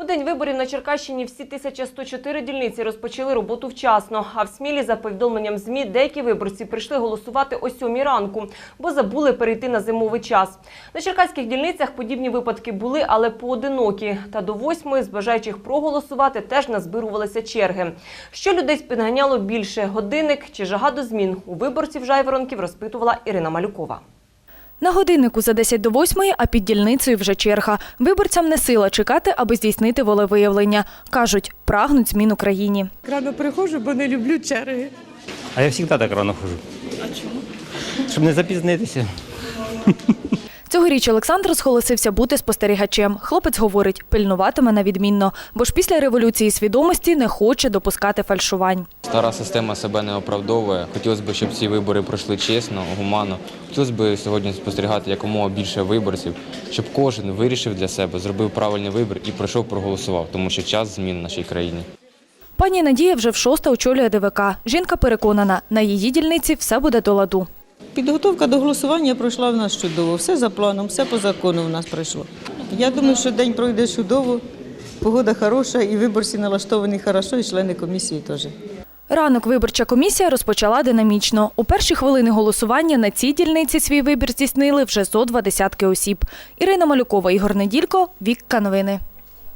У день виборів на Черкащині всі 1104 дільниці розпочали роботу вчасно. А в Смілі, за повідомленням ЗМІ, деякі виборці прийшли голосувати о 7 ранку, бо забули перейти на зимовий час. На черкаських дільницях подібні випадки були, але поодинокі. Та до восьмої з бажаючих проголосувати теж назбирувалися черги. Що людей спідганяло більше – годинник чи жага до змін? У виборців Жайворонків розпитувала Ірина Малюкова. На годиннику за 10 до 8, а під дільницею вже черга. Виборцям не сила чекати, аби здійснити волевиявлення. Кажуть, прагнуть змін Україні. Рано приходжу, бо не люблю черги. А я завжди так рано ходжу. А чому? Щоб не запізнитися. Цьогоріч Олександр зголосився бути спостерігачем. Хлопець говорить, пильнуватиме на відмінно, бо ж після революції свідомості не хоче допускати фальшувань. Стара система себе не оправдовує. Хотілося б, щоб ці вибори пройшли чесно, гуманно. Хотілося б сьогодні спостерігати якомога більше виборців, щоб кожен вирішив для себе, зробив правильний вибір і пройшов, проголосував, тому що час змін в нашій країні. Пані Надія вже в шоста очолює ДВК. Жінка переконана, на її дільниці все буде до ладу. Підготовка до голосування пройшла в нас чудово. Все за планом, все по закону в нас пройшло. Я думаю, що день пройде чудово, погода хороша, і виборці налаштовані хорошо, і члени комісії теж. Ранок виборча комісія розпочала динамічно. У перші хвилини голосування на цій дільниці свій вибір здійснили вже зо два десятки осіб. Ірина Малюкова, Ігор Неділько, Вікка Новини.